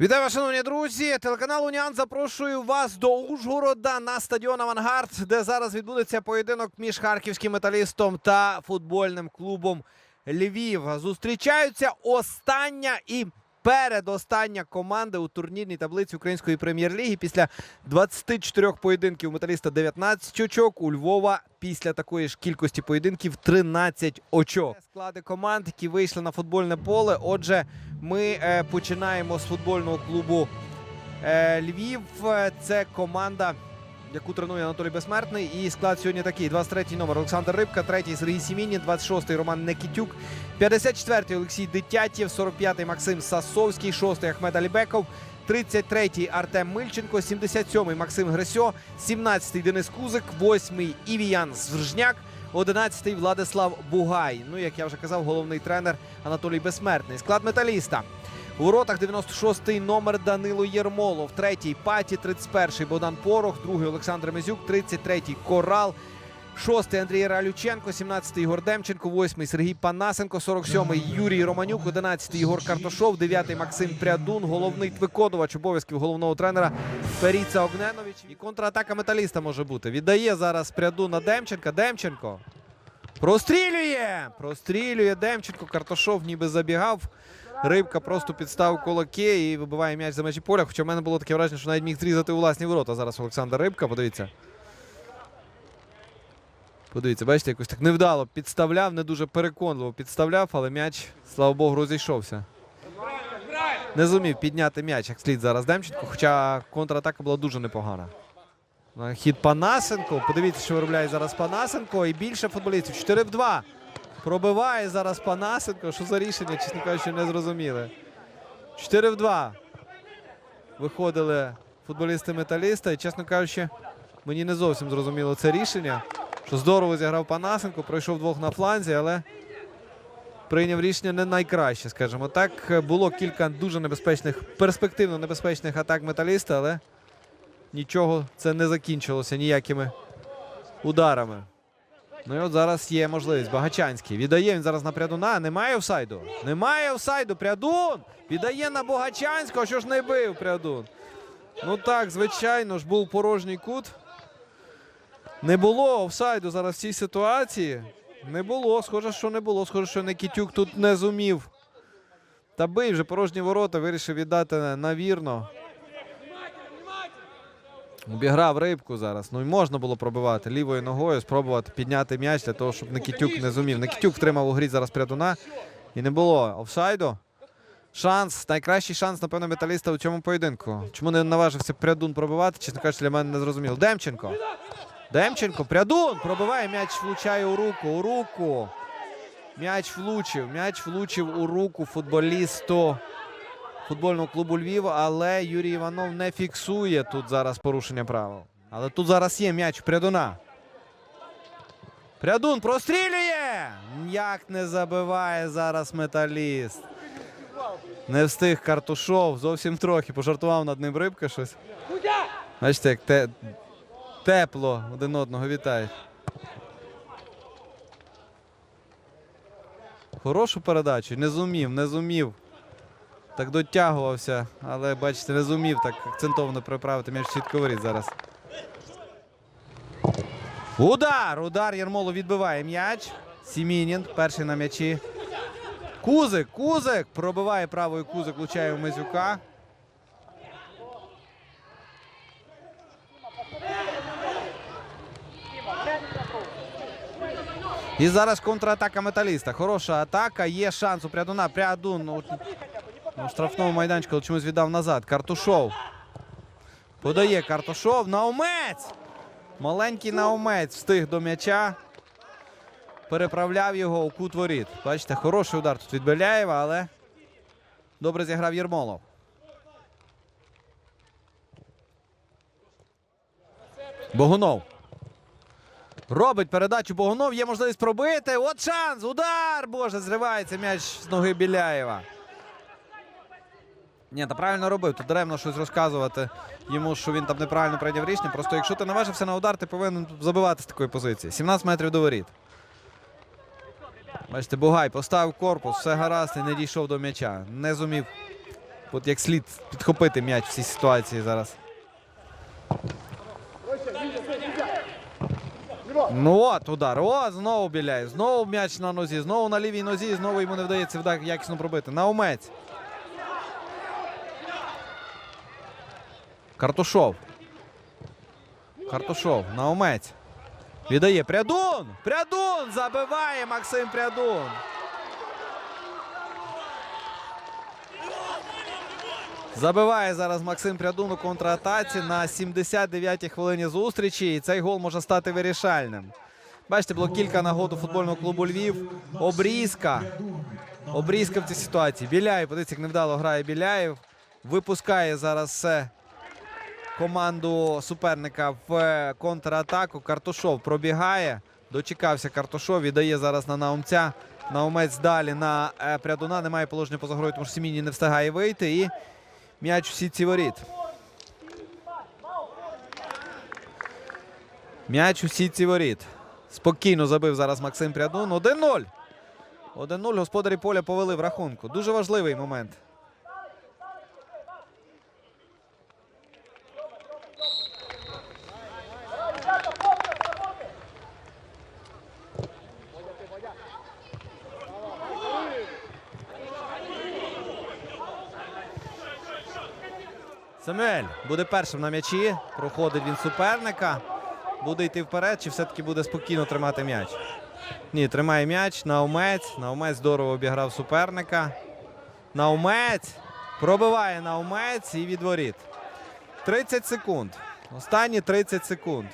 Вітаю, шановні друзі! Телеканал Уніан запрошую вас до Ужгорода на стадіон Авангард, де зараз відбудеться поєдинок між харківським металістом та футбольним клубом Львів. Зустрічаються остання і передостання команди у турнірній таблиці Української прем'єр-ліги. Після 24 поєдинків металіста 19 очок. У Львова після такої ж кількості поєдинків 13 очок. Склади команд, які вийшли на футбольне поле. Отже, ми е, починаємо з футбольного клубу е, Львів. Це команда, яку тренує Анатолій Безсмертний. І склад сьогодні такий: 23-й номер Олександр Рибка, 3-й Сергій Сімінін, 26-й Роман Некітюк, 54-й Олексій Дитятєв, 45-й Максим Сасовський, 6-й Ахмед Алібеков. 33-й Артем Мильченко, 77-й Максим Гресьо, 17-й Денис Кузик, 8-й Івіян Звержняк, 11-й Владислав Бугай. Ну, як я вже казав, головний тренер Анатолій Безсмертний. Склад металіста. У воротах 96-й номер Данило Єрмолов, третій Паті, 31-й Богдан Порох, другий Олександр Мезюк, 33-й Корал, шостий Андрій Ралюченко, 17-й Ігор Демченко, 8-й Сергій Панасенко, 47-й Юрій Романюк, 11-й Ігор Картошов, 9-й Максим Прядун, головний виконувач обов'язків головного тренера Феріца Огненович. І контратака металіста може бути. Віддає зараз Прядун на Демченка. Демченко. Прострілює! Прострілює Демченко. Картошов ніби забігав. Рибка просто підставив кулаки і вибиває м'яч за межі поля. Хоча в мене було таке враження, що навіть міг зрізати у власні ворота. Зараз Олександр Рибка. Подивіться. Подивіться, бачите, якось так невдало підставляв, не дуже переконливо підставляв, але м'яч, слава Богу, розійшовся. Не зумів підняти м'яч, як слід зараз Демченко, хоча контратака була дуже непогана. Хід Панасенко. Подивіться, що виробляє зараз Панасенко. І більше футболістів. 4 в 2. Пробиває зараз Панасенко. Що за рішення, чесно кажучи, не зрозуміли. 4 в 2. Виходили футболісти металіста. І, чесно кажучи, мені не зовсім зрозуміло це рішення. Що здорово зіграв Панасенко, пройшов двох на фланзі, але прийняв рішення не найкраще, скажімо так. Було кілька дуже небезпечних, перспективно небезпечних атак металіста, але нічого це не закінчилося ніякими ударами. Ну і от зараз є можливість. Багачанський. Віддає він зараз на Прядуна. Немає офсайду. Немає офсайду. Прядун. Віддає на Богачанського. Що ж не бив Прядун? Ну так, звичайно ж, був порожній кут. Не було офсайду зараз в цій ситуації. Не було. Схоже, що не було. Схоже, що Никітюк тут не зумів. Та бий вже порожні ворота, вирішив віддати навірно. Обіграв рибку зараз. Ну і можна було пробивати лівою ногою, спробувати підняти м'яч для того, щоб Никітюк не зумів. Никітюк втримав у грі зараз прядуна. І не було офсайду. Шанс, найкращий шанс, напевно, металіста у цьому поєдинку. Чому не наважився прядун пробивати? Чесно кажучи, для мене не зрозуміло. Демченко. Демченко. Прядун пробиває. М'яч влучає у руку. У руку. М'яч влучив. М'яч влучив у руку футболісту футбольного клубу Львів, але Юрій Іванов не фіксує тут зараз порушення правил. Але тут зараз є м'яч Прядуна. Прядун прострілює! Як не забиває зараз металіст. Не встиг Картушов, зовсім трохи. Пожартував над ним рибка щось. Бачите, як те... тепло один одного вітають. Хорошу передачу. Не зумів, не зумів. Так дотягувався, але бачите, не зумів так акцентовано приправити м'яч в сітку воріт зараз. Удар! Удар Ярмолов відбиває м'яч. Сімінін перший на м'ячі. Кузик, Кузик пробиває правою Кузик, влучає в Мезюка. І зараз контратака металіста. Хороша атака. Є шанс у Прядуна. Прядун ну, у штрафному майданчику але чомусь віддав назад. Картушов. Подає Картушов. Наумець! Маленький Наумець встиг до м'яча. Переправляв його у кут воріт. Бачите, хороший удар тут від Беляєва, але добре зіграв Єрмолов. Богунов. Робить передачу Богунов. Є можливість пробити. От шанс! Удар! Боже, зривається м'яч з ноги Біляєва. Ні, та правильно робив. Тут даремно щось розказувати йому, що він там неправильно прийняв рішення. Просто якщо ти наважився на удар, ти повинен забивати з такої позиції. 17 метрів до воріт. Бачите, Бугай поставив корпус, все гаразд і не дійшов до м'яча. Не зумів От як слід підхопити м'яч в цій ситуації зараз. Ну от удар. О, знову біляє. Знову м'яч на нозі. Знову на лівій нозі. Знову йому не вдається якісно пробити. Наумець. Картушов. Картушов. Наумець. Віддає Прядун! Прядун! Забиває Максим Прядун. Забиває зараз Максим Прядун у контратаці на 79-й хвилині зустрічі. І цей гол може стати вирішальним. Бачите, було кілька нагод у футбольного клубу Львів. Обрізка. Обрізка в цій ситуації. Біляєв, подивіться, як невдало грає Біляєв. Випускає зараз все команду суперника в е, контратаку. Картушов пробігає. Дочекався Картушов. Віддає зараз на Наумця. Наумець далі на е, Прядуна. Немає положення поза грою, тому що Сіміні не встигає вийти. І м'яч у сітці воріт. М'яч у сітці воріт. Спокійно забив зараз Максим Прядун. 1-0. 1-0. Господарі поля повели в рахунку. Дуже важливий момент. Самюель буде першим на м'ячі. Проходить він суперника. Буде йти вперед, чи все-таки буде спокійно тримати м'яч? Ні, тримає м'яч. Наумець. Наумець здорово обіграв суперника. Наумець. Пробиває Наумець і відворіт. 30 секунд. Останні 30 секунд.